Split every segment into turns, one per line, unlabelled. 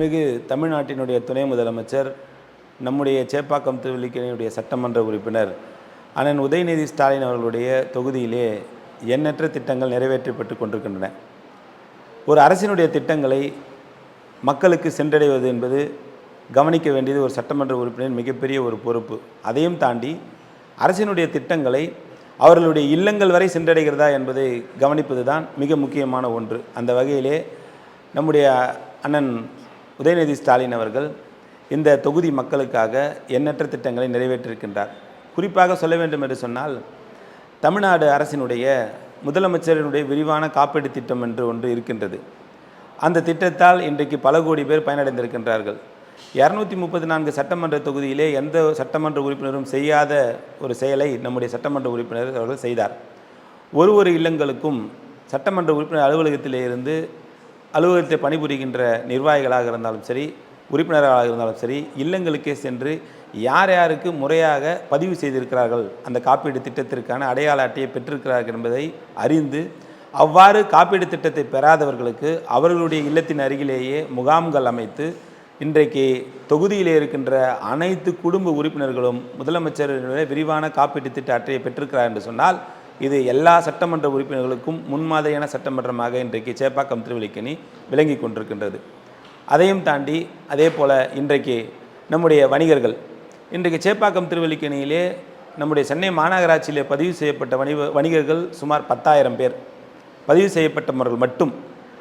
மாண்புமிகு தமிழ்நாட்டினுடைய துணை முதலமைச்சர் நம்முடைய சேப்பாக்கம் திருவல்லிக்கேணியுடைய சட்டமன்ற உறுப்பினர் அண்ணன் உதயநிதி ஸ்டாலின் அவர்களுடைய தொகுதியிலே எண்ணற்ற திட்டங்கள் நிறைவேற்றப்பட்டு கொண்டிருக்கின்றன. ஒரு அரசினுடைய திட்டங்களை மக்களுக்கு சென்றடைவது என்பது கவனிக்க வேண்டியது ஒரு சட்டமன்ற உறுப்பினர் மிகப்பெரிய ஒரு பொறுப்பு. அதையும் தாண்டி அரசினுடைய திட்டங்களை அவர்களுடைய இல்லங்கள் வரை சென்றடைகிறதா என்பதை கவனிப்பது தான் மிக முக்கியமான ஒன்று. அந்த வகையிலே நம்முடைய அண்ணன் உதயநிதி ஸ்டாலின் அவர்கள் இந்த தொகுதி மக்களுக்காக எண்ணற்ற திட்டங்களை நிறைவேற்றிருக்கின்றார். குறிப்பாக சொல்ல வேண்டும் என்று சொன்னால் தமிழ்நாடு அரசினுடைய முதலமைச்சரினுடைய விரிவான காப்பீடு திட்டம் என்று ஒன்று இருக்கின்றது. அந்த திட்டத்தால் இன்றைக்கு பல கோடி பேர் பயனடைந்திருக்கின்றார்கள். இரநூத்தி முப்பத்தி நான்கு சட்டமன்ற தொகுதியிலே எந்த சட்டமன்ற உறுப்பினரும் செய்யாத ஒரு செயலை நம்முடைய சட்டமன்ற உறுப்பினர் அவர்கள் செய்தார். ஒரு ஒரு இல்லங்களுக்கும் சட்டமன்ற உறுப்பினர் அலுவலகத்திலே இருந்து அலுவலகத்தில் பணிபுரிகின்ற நிர்வாகிகளாக இருந்தாலும் சரி உறுப்பினர்களாக இருந்தாலும் சரி இல்லங்களுக்கே சென்று யார் யாருக்கு முறையாக பதிவு செய்திருக்கிறார்கள் அந்த காப்பீடு திட்டத்திற்கான அடையாள அட்டையை பெற்றிருக்கிறார்கள் என்பதை அறிந்து அவ்வாறு காப்பீடு திட்டத்தை பெறாதவர்களுக்கு அவர்களுடைய இல்லத்தின் அருகிலேயே முகாம்கள் அமைத்து இன்றைக்கு தொகுதியிலே இருக்கின்ற அனைத்து குடும்ப உறுப்பினர்களும் முதலமைச்சருடைய விரிவான காப்பீட்டு திட்ட அட்டையை பெற்றிருக்கிறார் என்று சொன்னால் இது எல்லா சட்டமன்ற உறுப்பினர்களுக்கும் முன்மாதிரியான சட்டமன்றமாக இன்றைக்கு சேப்பாக்கம் திருவிழிக்கணி விளங்கி கொண்டிருக்கின்றது. அதையும் தாண்டி அதே போல் இன்றைக்கு நம்முடைய வணிகர்கள் இன்றைக்கு சேப்பாக்கம் திருவல்லிக்கணியிலே நம்முடைய சென்னை மாநகராட்சியிலே பதிவு செய்யப்பட்ட வணிக வணிகர்கள் சுமார் பத்தாயிரம் பேர். பதிவு செய்யப்பட்டவர்கள் மட்டும்.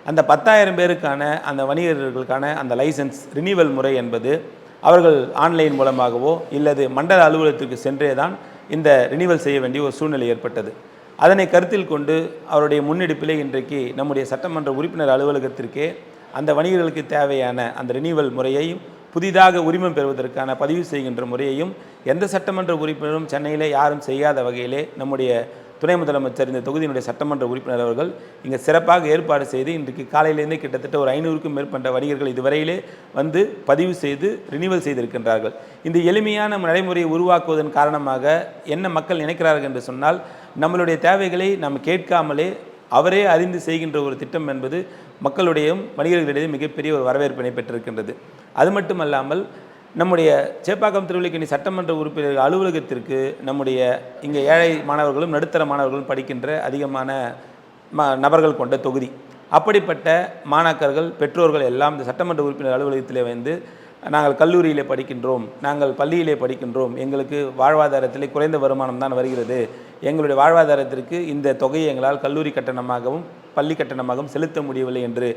அந்த பத்தாயிரம் பேருக்கான அந்த வணிகர்களுக்கான அந்த லைசன்ஸ் ரினிவல் முறை என்பது அவர்கள் ஆன்லைன் மூலமாகவோ இல்லது மண்டல அலுவலகத்திற்கு சென்றே தான் இந்த ரினிவல் செய்ய வேண்டிய ஒரு சூழ்நிலை ஏற்பட்டது. அதனை கருத்தில் கொண்டு அவருடைய முன்னெடுப்பிலே இன்றைக்கு நம்முடைய சட்டமன்ற உறுப்பினர் அலுவலகத்திற்கே அந்த வணிகர்களுக்கு தேவையான அந்த ரினியூவல் முறையையும் புதிதாக உரிமம் பெறுவதற்கான பதிவு செய்கின்ற முறையையும் எந்த சட்டமன்ற உறுப்பினரும் சென்னையிலே யாரும் செய்யாத வகையிலே நம்முடைய துணை முதலமைச்சர் இந்த தொகுதியினுடைய சட்டமன்ற உறுப்பினர் அவர்கள் இங்கே சிறப்பாக ஏற்பாடு செய்து இன்றைக்கு காலையிலேருந்தே கிட்டத்தட்ட ஒரு ஐநூறுக்கும் மேற்பட்ட வணிகர்கள் இதுவரையிலே வந்து பதிவு செய்து ரினிவல் செய்திருக்கின்றார்கள். இந்த எளிமையான நடைமுறையை உருவாக்குவதன் காரணமாக என்ன மக்கள் நினைக்கிறார்கள் என்று சொன்னால் நம்மளுடைய தேவைகளை நாம் கேட்காமலே அவரே அறிந்து செய்கின்ற ஒரு திட்டம் என்பது மக்களுடையும் வணிகர்களிடையே மிகப்பெரிய ஒரு வரவேற்பினை பெற்றிருக்கின்றது. அது மட்டுமல்லாமல் நம்முடைய சேப்பாக்கம் திருவள்ளிக்கணி சட்டமன்ற உறுப்பினர் அலுவலகத்திற்கு நம்முடைய இங்கே ஏழை மாணவர்களும் நடுத்தர மாணவர்களும் படிக்கின்ற அதிகமான ம நபர்கள் கொண்ட தொகுதி. அப்படிப்பட்ட மாணாக்கர்கள் பெற்றோர்கள் எல்லாம் இந்த சட்டமன்ற உறுப்பினர் அலுவலகத்திலே வந்து நாங்கள் கல்லூரியிலே படிக்கின்றோம் நாங்கள் பள்ளியிலே படிக்கின்றோம் எங்களுக்கு வாழ்வாதாரத்திலே குறைந்த வருமானம் தான் வருகிறது. எங்களுடைய வாழ்வாதாரத்திற்கு இந்த தொகையை எங்களால் கல்லூரி கட்டணமாகவும் பள்ளி கட்டணமாகவும் செலுத்த முடியவில்லை என்று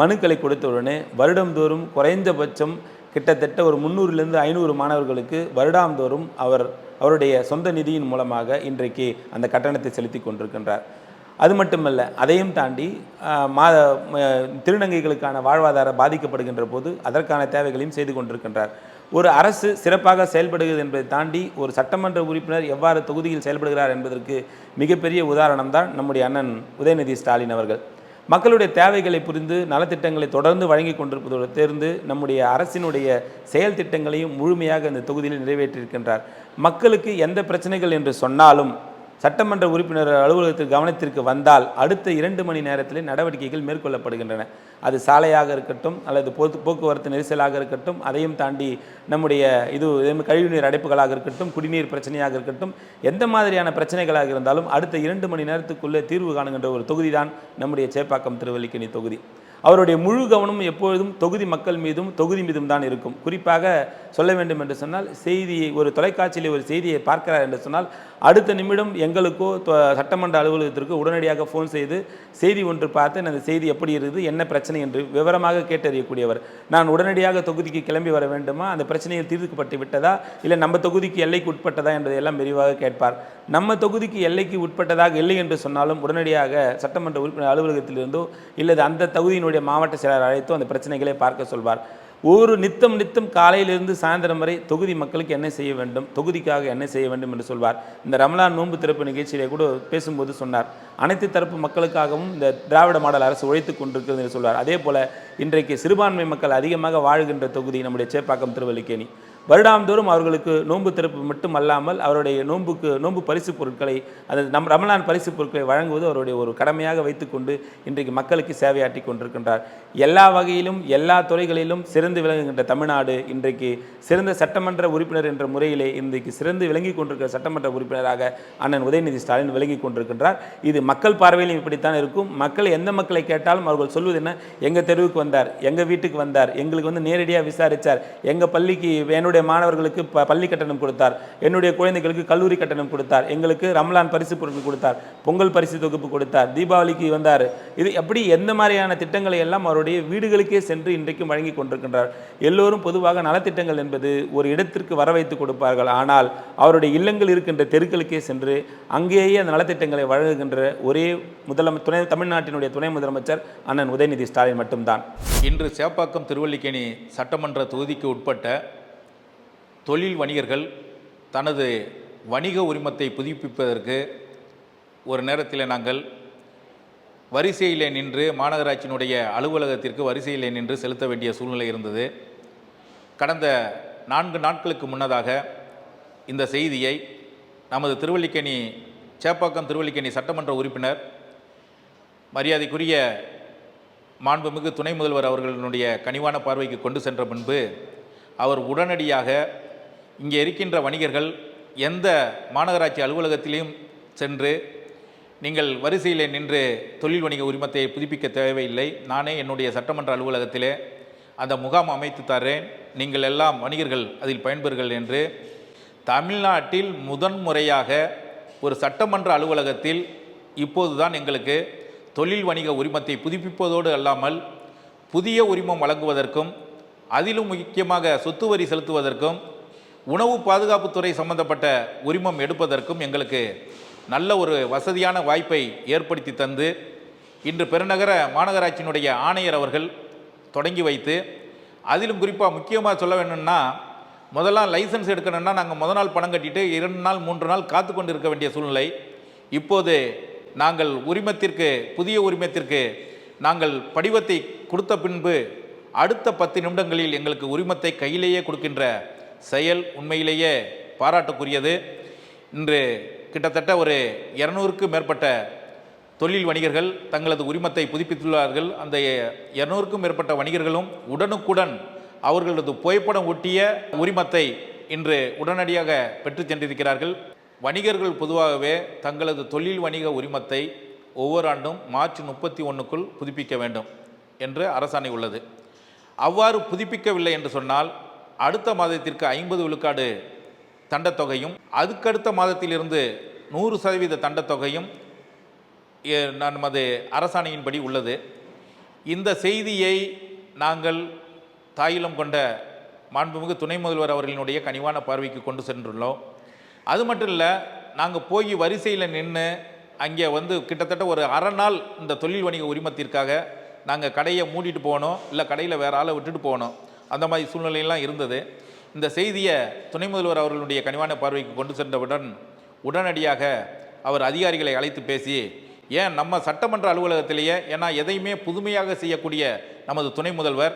மனுக்களை கொடுத்தவுடனே வருடந்தோறும் குறைந்தபட்சம் கிட்டத்தட்ட ஒரு முந்நூறுலேருந்து ஐநூறு மாணவர்களுக்கு வருடாந்தோறும் அவர் அவருடைய சொந்த நிதியின் மூலமாக இன்றைக்கு அந்த கட்டணத்தை செலுத்தி கொண்டிருக்கின்றார். அது மட்டுமல்ல அதையும் தாண்டி மாத திருநங்கைகளுக்கான வாழ்வாதாரம் பாதிக்கப்படுகின்ற போது அதற்கான தேவைகளையும் செய்து கொண்டிருக்கின்றார். ஒரு அரசு சிறப்பாக செயல்படுகிறது என்பதை தாண்டி ஒரு சட்டமன்ற உறுப்பினர் எவ்வாறு தொகுதியில் செயல்படுகிறார் என்பதற்கு மிகப்பெரிய உதாரணம் தான் நம்முடைய அண்ணன் உதயநிதி ஸ்டாலின் அவர்கள். மக்களுடைய தேவைகளை புரிந்து நலத்திட்டங்களை தொடர்ந்து வழங்கி கொண்டிருப்பதோடு தேர்ந்து நம்முடைய அரசினுடைய செயல் திட்டங்களையும் முழுமையாக இந்த தொகுதியில் நிறைவேற்றியிருக்கின்றார். மக்களுக்கு எந்த பிரச்சனைகள் என்று சொன்னாலும் சட்டமன்ற உறுப்பினர் அலுவலகத்திற்கு கவனத்திற்கு வந்தால் அடுத்த இரண்டு மணி நேரத்தில் நடவடிக்கைகள் மேற்கொள்ளப்படுகின்றன. அது சாலையாக இருக்கட்டும் அல்லது போக்கு போக்குவரத்து நெரிசலாக இருக்கட்டும் அதையும் தாண்டி நம்முடைய இது கழிவுநீர் அடைப்புகளாக இருக்கட்டும் குடிநீர் பிரச்சனையாக இருக்கட்டும் எந்த மாதிரியான பிரச்சனைகளாக இருந்தாலும் அடுத்த இரண்டு மணி நேரத்துக்குள்ளே தீர்வு காணுகின்ற ஒரு தொகுதி தான் நம்முடைய சேப்பாக்கம் திருவல்லிக்கணி தொகுதி. அவருடைய முழு கவனமும் எப்பொழுதும் தொகுதி மக்கள் மீதும் தொகுதி மீதும் தான் இருக்கும். குறிப்பாக சொல்ல வேண்டும் என்று சொன்னால் செய்தியை ஒரு தொலைக்காட்சியில் ஒரு செய்தியை பார்க்கிறார் என்று சொன்னால் அடுத்த நிமிடம் எங்களுக்கோ சட்டமன்ற அலுவலகத்திற்கு உடனடியாக ஃபோன் செய்து செய்தி ஒன்று பார்த்து அந்த செய்தி எப்படி இருக்குது என்ன பிரச்சனை? என்று விவரமாக கேட்டறியக்கூடியவர். நான் உடனடியாக தொகுதிக்கு கிளம்பி வர வேண்டுமா? அந்த பிரச்சனையில் தீர்க்கப்பட்டு விட்டதா? இல்லை நம்ம தொகுதிக்கு எல்லைக்கு உட்பட்டதா என்பதை எல்லாம் விரிவாக கேட்பார். நம்ம தொகுதிக்கு எல்லைக்கு உட்பட்டதாக இல்லை என்று சொன்னாலும் உடனடியாக சட்டமன்ற உறுப்பினர் அலுவலகத்திலிருந்தோ இல்லது அந்த தகுதியினுடைய மாவட்ட செயலர் அழைத்து அந்த பிரச்சனைகளை பார்க்க சொல்வார். ஒவ்வொரு நித்தம் நித்தம் காலையிலிருந்து சாயந்தரம் வரை தொகுதி மக்களுக்கு என்ன செய்ய வேண்டும் தொகுதிக்காக என்ன செய்ய வேண்டும் என்று சொல்வார். இந்த ரமலான் நோன்பு திறப்பு நிகழ்ச்சியிலே கூட பேசும்போது சொன்னார். அனைத்து தரப்பு மக்களுக்காகவும் இந்த திராவிட மாடல் அரசு உழைத்து கொண்டிருக்கிறது என்று சொல்வார். அதே போல இன்றைக்கு சிறுபான்மை மக்கள் அதிகமாக வாழ்கின்ற தொகுதி நம்முடைய சேப்பாக்கம் திருவல்லிக்கேணி. வருடாந்தோறும் அவர்களுக்கு நோன்பு திறப்பு மட்டும் அல்லாமல் அவருடைய நோன்புக்கு நோன்பு பரிசு பொருட்களை அந்த நம் ரமலான் பரிசு பொருட்களை வழங்குவது அவருடைய ஒரு கடமையாக வைத்துக்கொண்டு இன்றைக்கு மக்களுக்கு சேவையாற்றி கொண்டிருக்கின்றார். எல்லா வகையிலும் எல்லா துறைகளிலும் சிறந்து விளங்குகின்ற தமிழ்நாடு இன்றைக்கு சிறந்த சட்டமன்ற உறுப்பினர் என்ற முறையிலே இன்றைக்கு சிறந்து விளங்கி கொண்டிருக்கிற சட்டமன்ற உறுப்பினராக அண்ணன் உதயநிதி ஸ்டாலின் விளங்கி கொண்டிருக்கின்றார். இது மக்கள் பார்வையிலும் இப்படித்தான் இருக்கும். மக்கள் எந்த மக்களை கேட்டாலும் அவர்கள் சொல்வது என்ன? எங்கள் தெருவுக்கு வந்தார் எங்கள் வீட்டுக்கு வந்தார் எங்களுக்கு வந்து நேரடியாக விசாரித்தார் எங்கள் பள்ளிக்கு என்னுடைய மாணவர்களுக்கு ப பள்ளி கட்டணம் கொடுத்தார். என்னுடைய குழந்தைகளுக்கு கல்லூரி கட்டணம் கொடுத்தார். எங்களுக்கு ரம்லான் பரிசு பொருட்கள் கொடுத்தார். பொங்கல் பரிசு தொகுப்பு கொடுத்தார். தீபாவளிக்கு வந்தார். இது எப்படி எந்த மாதிரியான திட்டங்களை எல்லாம் அவருடைய வீடுகளுக்கே சென்று இன்றைக்கும் வழங்கி கொண்டிருக்கின்றார். எல்லோரும் பொதுவாக நலத்திட்டங்கள் என்பது ஒரு இடத்திற்கு வர வைத்து கொடுப்பார்கள். ஆனால் அவருடைய இல்லங்கள் இருக்கின்ற தெருக்களுக்கே சென்று அங்கேயே அந்த நலத்திட்டங்களை வழங்குகின்ற ஒரே முதலமை துணை தமிழ்நாட்டினுடைய துணை முதலமைச்சர் அண்ணன் உதயநிதி ஸ்டாலின் மட்டும்தான்.
இன்று சேப்பாக்கம் திருவல்லிக்கேணி சட்டமன்ற தொகுதிக்கு உட்பட்ட தொழில் வணிகர்கள் தனது வணிக உரிமத்தை புதுப்பிப்பதற்கு ஒரு நேரத்தில் நாங்கள் வரிசையிலே நின்று மாநகராட்சியினுடைய அலுவலகத்திற்கு வரிசையிலே நின்று செலுத்த வேண்டிய சூழ்நிலை இருந்தது. கடந்த நான்கு நாட்களுக்கு முன்னதாக இந்த செய்தியை நமது திருவல்லிக்கேணி சேப்பாக்கம் திருவல்லிக்கேணி சட்டமன்ற உறுப்பினர் மரியாதைக்குரிய மாண்புமிகு துணை முதல்வர் அவர்களுடைய கனிவான பார்வைக்கு கொண்டு சென்ற முன்பு அவர் உடனடியாக இங்கே இருக்கின்ற வணிகர்கள் எந்த மாநகராட்சி அலுவலகத்திலையும் சென்று நீங்கள் வரிசையில் நின்று தொழில் வணிக உரிமத்தை புதுப்பிக்க தேவையில்லை. நானே என்னுடைய சட்டமன்ற அலுவலகத்திலே அந்த முகாம் அமைத்து தரேன் நீங்கள் எல்லாம் வணிகர்கள் அதில் பயன்பெறுங்கள் என்று தமிழ்நாட்டில் முதன்முறையாக ஒரு சட்டமன்ற அலுவலகத்தில் இப்போது தான் எங்களுக்கு தொழில் வணிக உரிமத்தை புதுப்பிப்பதோடு அல்லாமல் புதிய உரிமம் வழங்குவதற்கும் அதிலும் முக்கியமாக சொத்து வரி செலுத்துவதற்கும் உணவு பாதுகாப்புத்துறை சம்பந்தப்பட்ட உரிமம் எடுப்பதற்கும் எங்களுக்கு நல்ல ஒரு வசதியான வாய்ப்பை ஏற்படுத்தி தந்து இன்று பெருநகர மாநகராட்சியினுடைய ஆணையர் அவர்கள் தொடங்கி வைத்து அதிலும் குறிப்பாக முக்கியமாக சொல்ல வேணும்னா முதல்லாம் லைசன்ஸ் எடுக்கணும்னா நாங்கள் முத நாள் பணம் கட்டிட்டு இரண்டு நாள் மூன்று நாள் காத்து கொண்டு இருக்க வேண்டிய சூழ்நிலை. இப்போது நாங்கள் உரிமத்திற்கு புதிய உரிமத்திற்கு நாங்கள் படிவத்தை கொடுத்த பின்பு அடுத்த பத்து நிமிடங்களில் எங்களுக்கு உரிமத்தை கையிலேயே கொடுக்கின்ற செயல் உண்மையிலேயே பாராட்டுக்குரியது. இன்று கிட்டத்தட்ட ஒரு இரநூறுக்கும் மேற்பட்ட தொழில் வணிகர்கள் தங்களது உரிமத்தை புதுப்பித்துள்ளார்கள். அந்த இரநூறுக்கும் மேற்பட்ட வணிகர்களும் உடனுக்குடன் அவர்களது புகைப்படம் ஒட்டிய உரிமத்தை இன்று உடனடியாக பெற்று சென்றிருக்கிறார்கள் வணிகர்கள் பொதுவாகவே தங்களது தொழில் வணிக உரிமத்தை ஒவ்வொரு ஆண்டும் மார்ச் முப்பத்தி ஒன்றுக்குள் புதுப்பிக்க வேண்டும் என்று அரசாணை உள்ளது. அவ்வாறு புதுப்பிக்கவில்லை என்று சொன்னால் அடுத்த மாதத்திற்கு ஐம்பது விழுக்காடு தண்டத்தொகையும் அதுக்கடுத்த மாதத்திலிருந்து நூறு சதவீத தண்டத்தொகையும் நமது அரசாணையின்படி உள்ளது. இந்த செய்தியை நாங்கள் தாயிலம் கொண்ட மாண்புமிகு துணை முதல்வர் அவர்களினுடைய கனிவான பார்வைக்கு கொண்டு சென்றுள்ளோம். அது மட்டும் இல்லை நாங்கள் போய் வரிசையில் நின்று அங்கே வந்து கிட்டத்தட்ட ஒரு அரை நாள் இந்த தொழில் வணிக உரிமத்திற்காக நாங்கள் கடையை மூடிட்டு போகணும் இல்லை கடையில் வேற ஆளை விட்டுட்டு போகணும் அந்த மாதிரி சூழ்நிலையெல்லாம் இருந்தது. இந்த செய்தியை துணை முதல்வர் அவர்களுடைய கனிவான பார்வைக்கு கொண்டு சென்றவுடன் உடனடியாக அவர் அதிகாரிகளை அழைத்து பேசி ஏன் நம்ம சட்டமன்ற அலுவலகத்திலேயே ஏன்னா எதையுமே புதுமையாக செய்யக்கூடிய நமது துணை முதல்வர்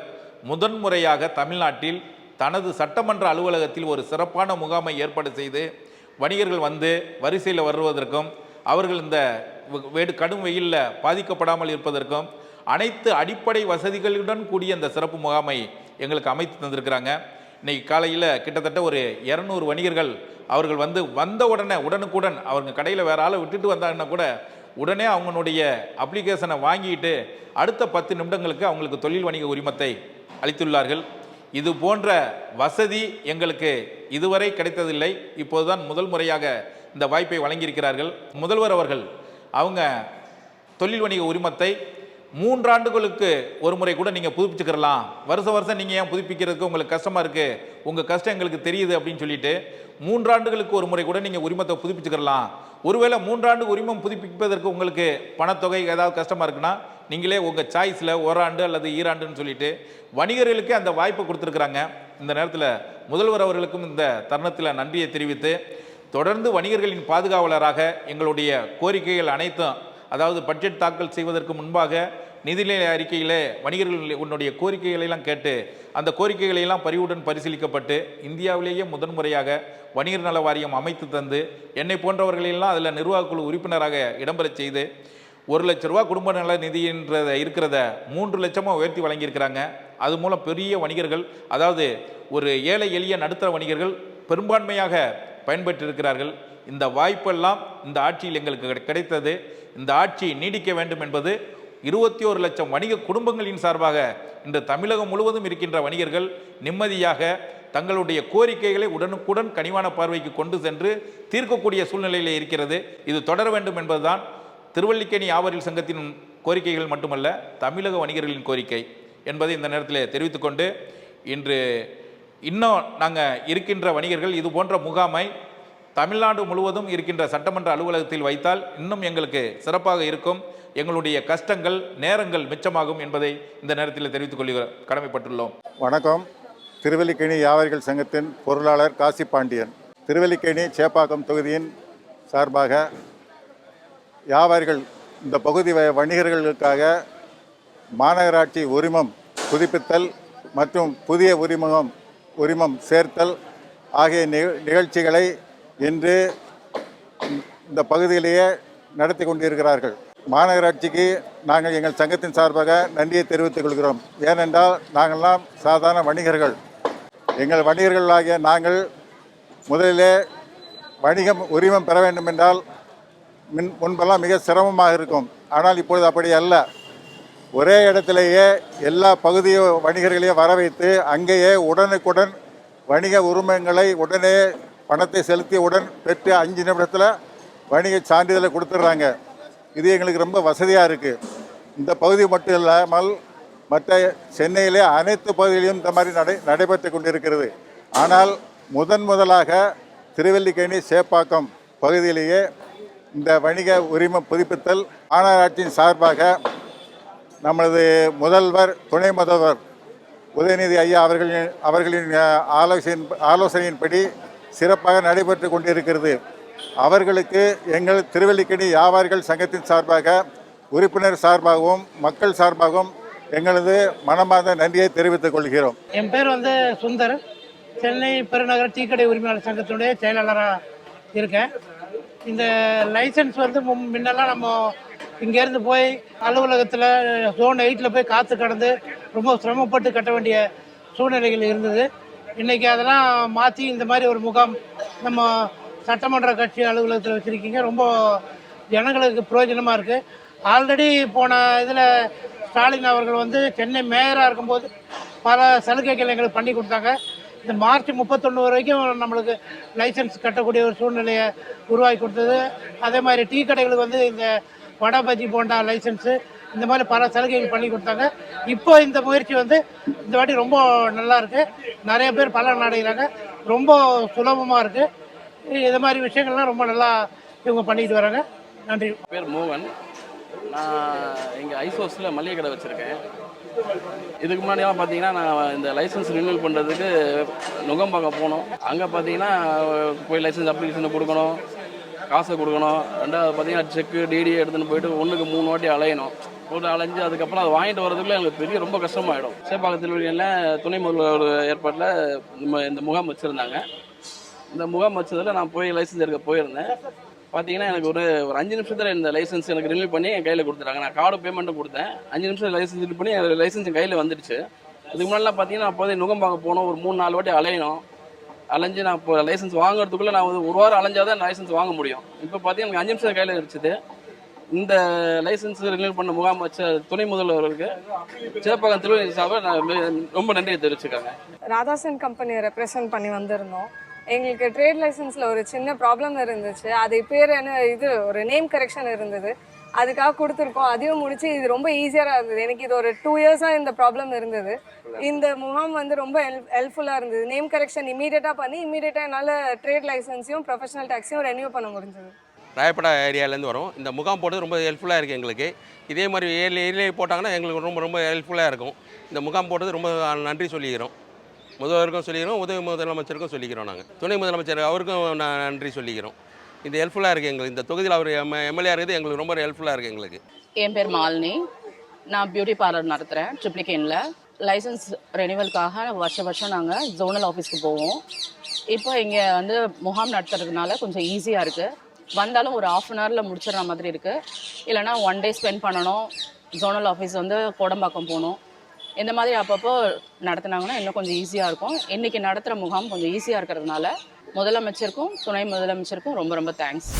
முதன்முறையாக தமிழ்நாட்டில் தனது சட்டமன்ற அலுவலகத்தில் ஒரு சிறப்பான முகாமை ஏற்பாடு செய்து வணிகர்கள் வந்து வரிசையில் வருவதற்கும் அவர்கள் இந்த வேடு கடும் வெயிலில் பாதிக்கப்படாமல் இருப்பதற்கும் அனைத்து அடிப்படை வசதிகளுடன் கூடிய இந்த சிறப்பு முகாமை எங்களுக்கு அமைத்து தந்திருக்கிறாங்க. இன்னைக்கு காலையில் கிட்டத்தட்ட ஒரு இரநூறு வணிகர்கள் அவர்கள் வந்து வந்த உடனே உடனுக்குடன் அவங்க கடையில் வேற ஆளை விட்டுட்டு வந்தாங்கன்னா கூட உடனே அவங்களுடைய அப்ளிகேஷனை வாங்கிட்டு அடுத்த பத்து நிமிடங்களுக்கு அவங்களுக்கு தொழில் வணிக உரிமத்தை அளித்துள்ளார்கள். இது போன்ற வசதி எங்களுக்கு இதுவரை கிடைத்ததில்லை. இப்போதுதான் முதல் முறையாக இந்த வாய்ப்பை வழங்கியிருக்கிறார்கள். முதல்வர் அவர்கள் அவங்க தொழில் வணிக உரிமத்தை மூன்றாண்டுகளுக்கு ஒரு முறை கூட நீங்கள் புதுப்பிச்சுக்கிறலாம். வருஷம் வருஷம் நீங்கள் ஏன் புதுப்பிக்கிறதுக்கு உங்களுக்கு கஷ்டமாக இருக்குது உங்கள் கஷ்டம் எங்களுக்கு தெரியுது அப்படின்னு சொல்லிட்டு மூன்றாண்டுகளுக்கு ஒரு முறை கூட நீங்கள் உரிமத்தை புதுப்பிச்சுக்கிறலாம். ஒருவேளை மூன்றாண்டு உரிமம் புதுப்பிப்பதற்கு உங்களுக்கு பணத்தொகை ஏதாவது கஷ்டமாக இருக்குன்னா நீங்களே உங்கள் சாய்ஸில் ஓராண்டு அல்லது ஈராண்டுன்னு சொல்லிட்டு வணிகர்களுக்கு அந்த வாய்ப்பை கொடுத்துருக்குறாங்க. இந்த நேரத்தில் முதல்வர் அவர்களுக்கும் இந்த தருணத்தில் நன்றியை தெரிவித்து தொடர்ந்து வணிகர்களின் பாதுகாவலராக எங்களுடைய கோரிக்கைகள் அனைத்தும் அதாவது பட்ஜெட் தாக்கல் செய்வதற்கு முன்பாக நிதிநிலை அறிக்கையில் வணிகர்கள் உன்னுடைய கோரிக்கைகளெல்லாம் கேட்டு அந்த கோரிக்கைகளையெல்லாம் பரிவுடன் பரிசீலிக்கப்பட்டு இந்தியாவிலேயே முதன்முறையாக வணிகர் நல வாரியம் அமைத்து தந்து என்னை போன்றவர்களெல்லாம் அதில் நிர்வாகக்குழு உறுப்பினராக இடம்பெறச் செய்து ஒரு லட்ச ரூபா குடும்ப நல நிதின்றத இருக்கிறத மூன்று லட்சமாக உயர்த்தி வழங்கியிருக்கிறாங்க. அது மூலம் பெரிய வணிகர்கள் அதாவது ஒரு ஏழை எளிய நடுத்தர வணிகர்கள் பெரும்பான்மையாக பயன்பெற்றிருக்கிறார்கள். இந்த வாய்ப்பெல்லாம் இந்த ஆட்சியில் எங்களுக்கு கிடை- கிடைத்தது. இந்த ஆட்சி நீடிக்க வேண்டும் என்பது இருபத்தி ஒரு லட்சம் வணிக குடும்பங்களின் சார்பாக இன்று தமிழகம் முழுவதும் இருக்கின்ற வணிகர்கள் நிம்மதியாக தங்களுடைய கோரிக்கைகளை உடனுக்குடன் கனிவான பார்வைக்கு கொண்டு சென்று தீர்க்கக்கூடிய சூழ்நிலையில் இருக்கிறது. இது தொடர வேண்டும் என்பதுதான் திருவல்லிக்கேணி ஆவரில் சங்கத்தின் கோரிக்கைகள் மட்டுமல்ல தமிழக வணிகர்களின் கோரிக்கை என்பதை இந்த நேரத்தில் தெரிவித்துக்கொண்டு இன்று இன்னும் நாங்கள் இருக்கின்ற வணிகர்கள் இது போன்ற முகாமை தமிழ்நாடு முழுவதும் இருக்கின்ற சட்டமன்ற அலுவலகத்தில் வைத்தால் இன்னும் எங்களுக்கு சிறப்பாக இருக்கும். எங்களுடைய கஷ்டங்கள் நேரங்கள் மிச்சமாகும் என்பதை இந்த நேரத்தில் தெரிவித்துக் கொள்கிற கடமைப்பட்டுள்ளோம்.
வணக்கம். திருவல்லிக்கேணி வியாபாரிகள் சங்கத்தின் பொருளாளர் காசி பாண்டியன். திருவல்லிக்கேணி சேப்பாக்கம் தொகுதியின் சார்பாக வியாபாரிகள் இந்த பகுதி வ- வணிகர்களுக்காக மாநகராட்சி உரிமம் புதுப்பித்தல் மற்றும் புதிய உரிமம் உரிமம் சேர்த்தல் ஆகிய நிகழ்ச்சிகளை இன்று இந்த பகுதியிலேயே நடத்தி கொண்டிருக்கிறார்கள். மாநகராட்சிக்கு நாங்கள் எங்கள் சங்கத்தின் சார்பாக நன்றியை தெரிவித்துக் கொள்கிறோம். ஏனென்றால் நாங்கள்லாம் சாதாரண வணிகர்கள். எங்கள் வணிகர்களாகிய நாங்கள் முதலிலே வணிகம் உரிமம் பெற வேண்டும் என்றால் மின் முன்பெல்லாம் மிக சிரமமாக இருக்கும். ஆனால் இப்பொழுது அப்படி அல்ல. ஒரே இடத்திலேயே எல்லா பகுதி வணிகர்களையும் வர வைத்து அங்கேயே உடனுக்குடன் வணிக உரிமங்களை உடனே பணத்தை செலுத்திய உடன் பெற்று அஞ்சு நிமிடத்தில் வணிக சான்றிதழை கொடுத்துட்றாங்க. இது எங்களுக்கு ரொம்ப வசதியாக இருக்குது இந்த பகுதி மட்டும் இல்லாமல் மற்ற சென்னையிலே அனைத்து பகுதிகளிலும் இந்த மாதிரி நடை நடைபெற்று கொண்டிருக்கிறது. ஆனால் முதன் முதலாக திருவல்லிக்கேணி சேப்பாக்கம் பகுதியிலேயே இந்த வணிக உரிமம் புதுப்பித்தல் மாநகராட்சியின் சார்பாக நமது முதல்வர் துணை முதல்வர் உதயநிதி ஐயா அவர்களின் அவர்களின் அஹ், ஆலோசனையின் ஆலோசனையின்படி சிறப்பாக நடைபெற்று கொண்டிருக்கிறது. அவர்களுக்கு எங்கள் திருவல்லிக்கணி வியாபாரிகள் சங்கத்தின் சார்பாக உறுப்பினர் சார்பாகவும் மக்கள் சார்பாகவும் எங்களது மனமார்ந்த நன்றியை தெரிவித்துக் கொள்கிறோம்.
என் பேர் வந்து சுந்தர். சென்னை பெருநகர டீக்கடை உரிமையாளர் சங்கத்தினுடைய செயலாளராக இருக்கேன். இந்த லைசன்ஸ் வந்து முன்- முன்னெல்லாம் நம்ம இங்கேருந்து போய் அலுவலகத்தில் ஜோன் எயிட்டில் போய் காற்று கடந்து ரொம்ப சிரமப்பட்டு கட்ட வேண்டிய சூழ்நிலைகள் இருந்தது. இன்றைக்கி அதெல்லாம் மாற்றி இந்த மாதிரி ஒரு முகாம் நம்ம சட்டமன்ற கட்சி அலுவலகத்தில் வச்சுருக்கீங்க. ரொம்ப ஜனங்களுக்கு பிரயோஜனமாக இருக்குது ஆல்ரெடி போன இதில் ஸ்டாலின் அவர்கள் வந்து சென்னை மேயராக இருக்கும்போது பல சலுகைகள் எங்களுக்கு பண்ணி கொடுத்தாங்க. இந்த மார்ச் முப்பத்தொன்று வரைக்கும் நம்மளுக்கு லைசன்ஸ் கட்டக்கூடிய ஒரு சூழ்நிலையை உருவாக்கி கொடுத்தது. அதே மாதிரி டீ கடைகளுக்கு வந்து இந்த வடை பஜ்ஜி போண்டா லைசன்ஸு இந்த மாதிரி பல சலுகைகள் பண்ணி கொடுத்தாங்க. இப்போ இந்த முயற்சி வந்து இந்த வாட்டி ரொம்ப நல்லா இருக்கு. நிறைய பேர் பலன் அடைகிறாங்க. ரொம்ப சுலபமாக இருக்குது இது மாதிரி விஷயங்கள்லாம் ரொம்ப நல்லா இவங்க பண்ணிட்டு வராங்க. நன்றி.
பேர் மோகன். நான் இங்கே ஐசோஸில் மளிகை கடை வச்சுருக்கேன். இதுக்கு முன்னாடியெல்லாம் பார்த்தீங்கன்னா நான் இந்த லைசன்ஸ் ரினியூல் பண்ணுறதுக்கு நுகம்பாக்கம் போனோம். அங்கே பார்த்தீங்கன்னா போய் லைசன்ஸ் அப்ளிகேஷன் கொடுக்கணும் காசை கொடுக்கணும். ரெண்டாவது பார்த்தீங்கன்னா செக்கு டிடி எடுத்துன்னு போயிட்டு ஒன்றுக்கு மூணு வாட்டி அலையணும். போட்டு அலைஞ்சு அதுக்கப்புறம் அதை வாங்கிட்டு வரதுக்குள்ள எங்களுக்கு பெரிய ரொம்ப கஷ்டமாயிடும். சேப்பாக்கத்தில் துணை முதல்வர் ஏற்பாட்டில் இந்த- இந்த முகாம் வச்சுருந்தாங்க. இந்த முகாம் வச்சதில் நான் போய் லைசன்ஸ் எடுக்க போயிருந்தேன். பார்த்தீங்கன்னா எனக்கு ஒரு ஒரு அஞ்சு நிமிஷத்தில் இந்த லைசன்ஸ் எனக்கு ரினியூ பண்ணி என் கையில் கொடுத்துட்டாங்க. நான் கார்டு பேமெண்ட்டும் கொடுத்தேன். அஞ்சு நிமிஷம் லைசன்ஸ் இது பண்ணி அந்த லைசன்ஸ் என் கையில் வந்துடுச்சு. அதுக்கு முன்னாடிலாம் பார்த்தீங்கன்னா அப்போதே நுகம்பாக்கம் போனோம். ஒரு மூணு நாலு வாட்டி அலையணும். அலைஞ்சு நான் இப்போ லைசன்ஸ் வாங்குறதுக்குள்ளே நான் வந்து ஒரு வாரம் அலைஞ்சாதான் லைசன்ஸ் வாங்க முடியும். இப்போ பார்த்தீங்கன்னா எனக்கு அஞ்சு நிமிஷம் கையில் இருந்துச்சு இந்த லைசன்ஸ் ரினியூ பண்ண முகாம் வச்ச துணை முதல்வருக்கு சேப்பாக்கம் திருவள்ளி சார்பாக நான் ரொம்ப நன்றியை தெரிவிச்சுக்காங்க
ராதாசன் கம்பெனியை ரெப்ரசன்ட் பண்ணி வந்திருந்தோம். எங்களுக்கு ட்ரேட் லைசன்ஸில் ஒரு சின்ன ப்ராப்ளம் இருந்துச்சு. அது பேர் என்ன இது ஒரு நேம் கரெக்ஷன் இருந்தது. அதுக்காக கொடுத்துருக்கோம். அதையும் முடிச்சு இது ரொம்ப ஈஸியாக இருந்தது. எனக்கு இது ஒரு டூ இயர்ஸாக இந்த ப்ராப்ளம் இருந்தது. இந்த முகாம் வந்து ரொம்ப ஹெல்ப் ஹெல்ப்ஃபுல்லாக இருந்தது. நேம் கரெக்ஷன் இமீடியட்டாக பண்ணி இமீடியட்டாக என்னால் ட்ரேட் லைசன்ஸையும் ப்ரொஃபஷனல் டேக்ஸையும் ரெனியூ பண்ண முடிஞ்சது.
ராயப்படா ஏரியாலேருந்து வரும். இந்த முகாம் போட்டது ரொம்ப ஹெல்ப்ஃபுல்லாக இருக்குது எங்களுக்கு. இதே மாதிரி ஏரியா ஏரியா போட்டாங்கன்னா எங்களுக்கு ரொம்ப ரொம்ப ஹெல்ப்ஃபுல்லாக இருக்கும். இந்த முகாம் போட்டது ரொம்ப நன்றி சொல்லிக்கிறோம். முதல்வருக்கும் சொல்லிக்கிறோம் உதவி முதலமைச்சருக்கும் சொல்லிக்கிறோம் நாங்கள் துணை முதலமைச்சர் அவருக்கும் நான் நன்றி சொல்லிக்கிறோம். இது ஹெல்ப்ஃபுல்லாக இருக்குது எங்களுக்கு. இந்த தொகுதியில் அவர் எம் எம்எல்ஏ இருக்குது எங்களுக்கு ரொம்ப ஹெல்ப்ஃபுல்லாக இருக்குது எங்களுக்கு.
என் பேர் மாலினி. நான் பியூட்டி பார்லர் நடத்துகிறேன் ட்ரிப்ளிகேனில். லைசன்ஸ் ரெனிவலுக்காக வருஷம் வருஷம் நாங்கள் ஜோனல் ஆஃபீஸ்க்கு போவோம். இப்போ இங்கே வந்து முகாம் நடத்துறதுனால கொஞ்சம் ஈஸியாக இருக்குது வந்தாலும் ஒரு ஆஃப் அன் ஹவரில் முடிச்சிடுற மாதிரி இருக்குது இல்லைனா ஒன் டே ஸ்பெண்ட் பண்ணணும். ஜோனல் ஆஃபீஸ் வந்து கோடம்பாக்கம் போகணும். இந்த மாதிரி அப்பப்போ நடத்துனாங்கன்னா இன்னும் கொஞ்சம் ஈஸியாக இருக்கும். இன்றைக்கி நடத்துகிற முகாம் கொஞ்சம் ஈஸியாக இருக்கிறதுனால முதலமைச்சருக்கும் துணை முதலமைச்சருக்கும் ரொம்ப ரொம்ப தேங்க்ஸ்